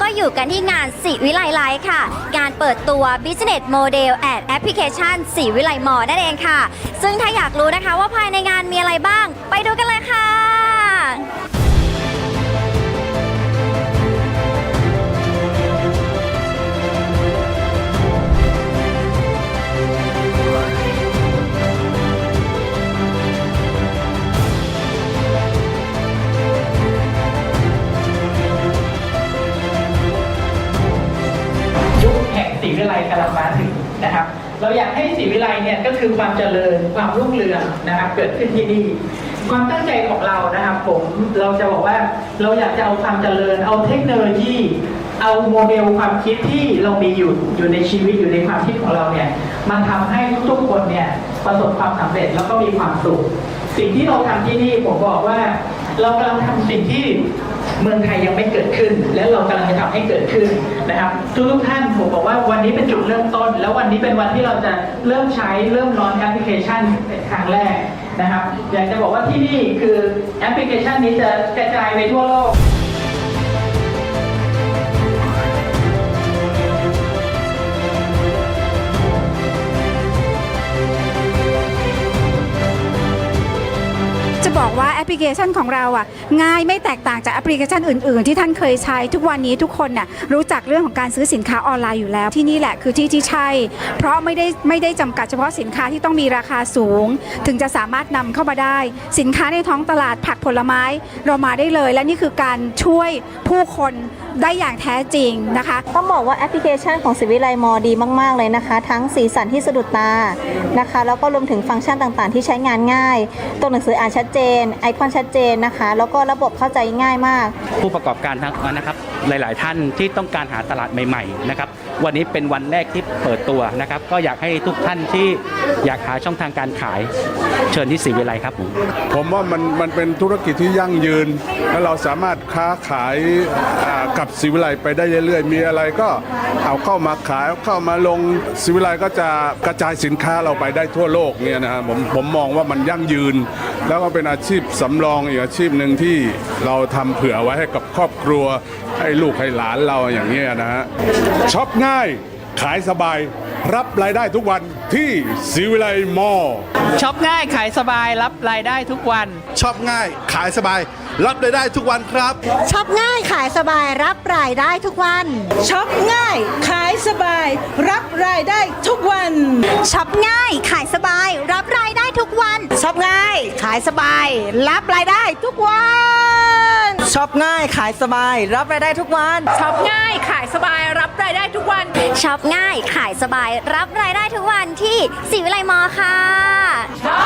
ก็อยู่กันที่งานสิวิไลไลฟ์ค่ะการเปิดตัว Business Model and Application สิวิไลมอนั่นเองค่ะ ซึ่งถ้าอยากรู้นะคะว่าภายใน นะครับเราอยากให้ศรีวิไลเนี่ยก็คือความเจริญความรุ่งเรืองนะครับเกิดขึ้นที่นี่ ความตั้งใจของเรานะครับผมเราจะบอกว่าเราอยากจะเอาความเจริญ เอาเทคโนโลยี เอาโมเดลความคิดที่เรามีอยู่อยู่ในชีวิตอยู่ในความคิดของเราเนี่ยมันทำให้ทุกๆคนเนี่ยประสบความสำเร็จแล้วก็มีความสุข สิ่งที่เราทำที่นี่ผมบอกว่า เรากำลังทำสิ่งที่ เมืองไทยยังไม่เกิดขึ้น และเรากำลังจะทำให้เกิดขึ้นนะครับทุกท่านผมบอกว่าวันนี้เป็นจุดเริ่มต้น แล้ววันนี้เป็นวันที่เราจะเริ่มใช้เริ่มร้อนแอปพลิเคชันเป็นครั้งแรกนะครับอยากจะบอกว่าที่นี่คือแอปพลิเคชันนี้จะกระจายไปทั่วโลก จะบอกว่าแอปพลิเคชันของเราอะง่ายไม่แตกต่างจากแอปพลิเคชันอื่น ๆ ที่ท่านเคยใช้ทุกวันนี้ทุกคนน่ะรู้จักเรื่องของการซื้อสินค้าออนไลน์อยู่แล้ว ที่นี่แหละคือที่ที่ใช่ เพราะไม่ได้ไม่ได้จำกัดเฉพาะสินค้าที่ต้องมีราคาสูง ถึงจะสามารถนำเข้ามาได้ สินค้าในท้องตลาดผักผลไม้เรามาได้เลย และนี่คือการช่วยผู้คน ได้อย่างแท้จริงนะคะ ต้องบอกว่าแอปพลิเคชันของสิวิไลมอดีมาก ๆ เลยนะคะ ทั้งสีสันที่สะดุดตานะคะ แล้วก็รวมถึงฟังก์ชันต่างๆ ที่ใช้งานง่าย ตัวหนังสืออ่านชัดเจน ไอคอนชัดเจนนะคะ แล้วก็ระบบเข้าใจง่ายมาก ผู้ประกอบการทั้งนะครับหลาย ๆ ท่านที่ต้องการหาตลาดใหม่ ๆ นะครับ วันนี้เป็นวันแรกที่เปิดตัวนะครับ ก็อยากให้ทุกท่านที่อยากหาช่องทางการขายเชิญที่ศรีวิไลครับผมผมว่ามันมันเป็นธุรกิจที่ยั่งยืน และเราสามารถค้าขายอ่ากับศิวิไลไปได้เรื่อยๆ มีอะไรก็เอาเข้ามาขายเาเข้ามาลงศิวิไลก็จะกระจายสินค้าเราไปได้ทั่วโลกเนี่ยนะครับผมผมมองว่ามันยั่งยืน แล้วก็เป็นอาชีพสำรองอีกอาชีพหนึ่งที่เราทำเผื่อไว้ให้กับครอบครัว ให้ลูกให้หลานเราอย่างนี้ยนะฮะช็อปง่ายขายสบายรับรายได้ทุกวัน ที่ศิวิไลมอช็อปง่ายขายสบายรับรายได้ทุกวันชอบง่าย ขายสบาย รับรายได้ทุกวันครับ ช็อปง่ายขายสบายรับรายได้ทุกวัน ช็อปง่าย ขายสบาย รับรายได้ทุกวัน ช็อปง่าย ขายสบาย รับรายได้ทุกวัน ช็อปง่าย ขายสบาย รับรายได้ทุกวันช็อปง่ายขายสบาย รับรายได้ทุกวัน ช็อปง่ายขายสบายรับรายได้ทุกวัน ช็อปง่าย ขายสบาย รับรายได้ทุกวันที่สิวิไลมอค่ะช็อปง่าย